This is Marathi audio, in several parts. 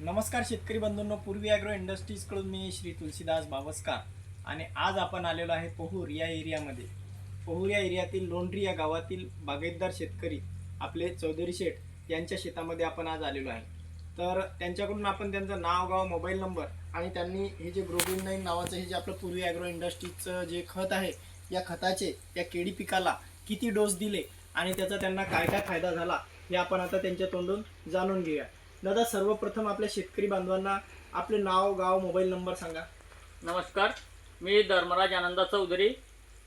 नमस्कार शेतकरी बंधूंनो पूर्वी ॲग्रो इंडस्ट्रीजकडून मी श्री तुलसीदास बावस्कार आणि आज आपण आलेलो आहे पोहूर या एरियामध्ये. पोहूर या एरियातील लोंढरी या गावातील बागायतदार शेतकरी आपले चौधरी शेठ यांच्या शेतामध्ये आपण आज आलेलो आहे. तर त्यांच्याकडून आपण त्यांचं नाव गाव मोबाईल नंबर आणि त्यांनी हे जे ग्रोबिन नाईन नावाचं हे जे आपलं पूर्वी ॲग्रो इंडस्ट्रीजचं जे खत आहे या खताचे या केळी पिकाला किती डोस दिले आणि त्याचा त्यांना काय काय फायदा झाला हे आपण आता त्यांच्या तोंडून जाणून घेऊया. दादा सर्वप्रथम आपल्या शेतकरी बांधवांना आपले नाव गाव मोबाईल नंबर सांगा. नमस्कार. मी धर्मराज आनंदा चौधरी.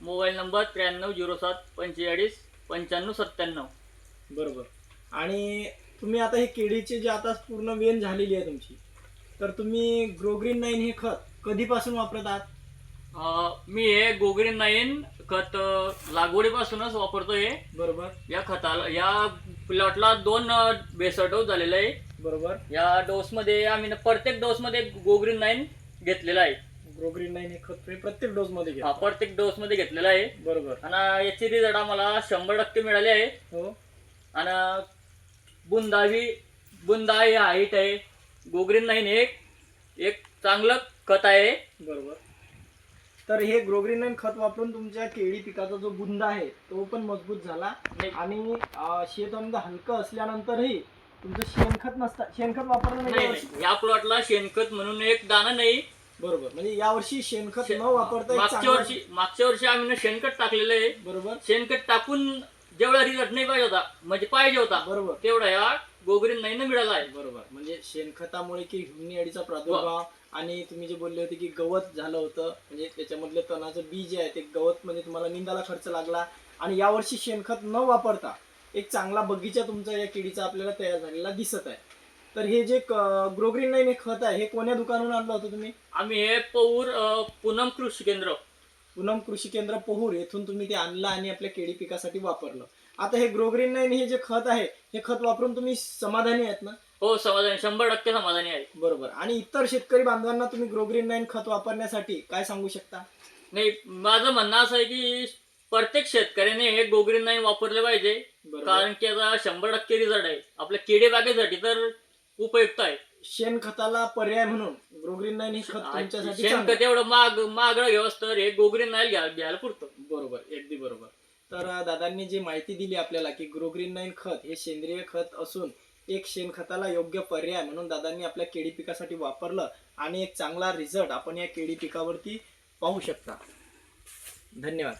मोबाईल नंबर त्र्याण्णव झिरो सात पंचेचाळीस पंच्याण्णव सत्त्याण्णव. बरोबर. आणि तुम्ही आता हे केळीचे जे आता पूर्ण वेन झालेली आहे तुमची तर तुम्ही ग्रोग्रीन नाईन हे खत कधीपासून वापरत आहात? अं, मी हे गोगरीन नाईन खत अं, लागवडीपासूनच वापरतो हे बरोबर. या खताला या प्लॉटला दोन बेसर डोस झालेला आहे. बरोबर. या डोसमध्ये आम्ही ना प्रत्येक डोसमध्ये गोगरीन नाईन घेतलेला आहे. ग्रोग्रीन नाईन हे खत तुम्ही प्रत्येक डोस मध्ये हा प्रत्येक डोसमध्ये घेतलेला आहे. बरोबर. आणि याची रिझल्ट आम्हाला शंभर टक्के मिळाले आहे. हो. आणि बुंदावी बुंदा ही हाईट आहे. गोगरीन नाईन एक एक चांगलं खत आहे. बरोबर. तर हे ग्रोग्रीन नाईन खत वापरून तुमच्या केळी पिकाचा जो बुंदा आहे तो पण मजबूत झाला. आणि अं, शेत अमदा हलकं असल्यानंतरही तुमचं शेणखत नसतं. शेणखत वापरलं नाही नाही यावर्षी? नाही. या प्लॉटला शेणखत म्हणून एक दाणा नाही. बरोबर. म्हणजे यावर्षी शेणखत न वापरता एक मागच्या चांगलं- वर्षी मागच्या वर्षी आम्ही ना शेणखत टाकलेलं आहे. बरोबर. शेणखत टाकून जेवढा रिझल्ट नाही पाहिजे होता म्हणजे पाहिजे होता बरोबर. तेवढा या गोगरीन नाही मिळाला आहे. बरोबर. म्हणजे शेणखतामुळे की हिमणी अडीचा प्रादुर्भाव आणि तुम्ही जे बोलले होते की गवत झालं होतं म्हणजे त्याच्यामधले तणाचं बी जे आहे ते गवत म्हणजे तुम्हाला निंदाला खर्च लागला आणि यावर्षी शेणखत न वापरता एक चांगला बगीचा तुमचा या केळीचा आपल्याला तयार झालेला दिसत आहे. तर हे जे ग्रोग्रीन नाईन हे खत आहे हे कोण्या दुकानातून आणलं होतं तुम्ही? आम्ही हे पौर पूनम कृषी केंद्र. पूनम कृषी केंद्र पोहूर येथून तुम्ही ते आणलं आणि आपल्या केळी पिकासाठी वापरलं. आता हे ग्रोग्रीन नाईन हे जे खत आहे हे खत वापरून तुम्ही समाधानी आहेत ना? हो समाधानी शंभर टक्के समाधानी आहे. बरोबर. आणि इतर शेतकरी बांधवांना तुम्ही ग्रोग्रीन नाईन खत वापरण्यासाठी काय सांगू शकता? नाही माझं म्हणणं असं आहे की प्रत्येक शेतकऱ्याने हे गोगरीन नाही वापरले पाहिजे. कारण की याचा शंभर टक्के रिझल्ट आहे. आपल्या केडे बागेसाठी तर उपयुक्त आहे. शेणखताला पर्याय म्हणून ग्रोग्रीन नाईन हे खत तुमच्यासाठी चांगलं शेणखत एवढं महाग महागडं घेऊस तर हे गोगरीन नाही घ्या घ्यायला पुरतं. बरोबर अगदी बरोबर. तर दादांनी जी माहिती दिली आपल्याला की ग्रोग्रीन नाईन खत हे सेंद्रिय खत असून एक शेणखताला योग्य पर्याय म्हणून दादांनी आपल्या केळी पिकासाठी वापरलं आणि एक चांगला रिझल्ट आपण या केळी पिकावरती पाहू शकता. धन्यवाद.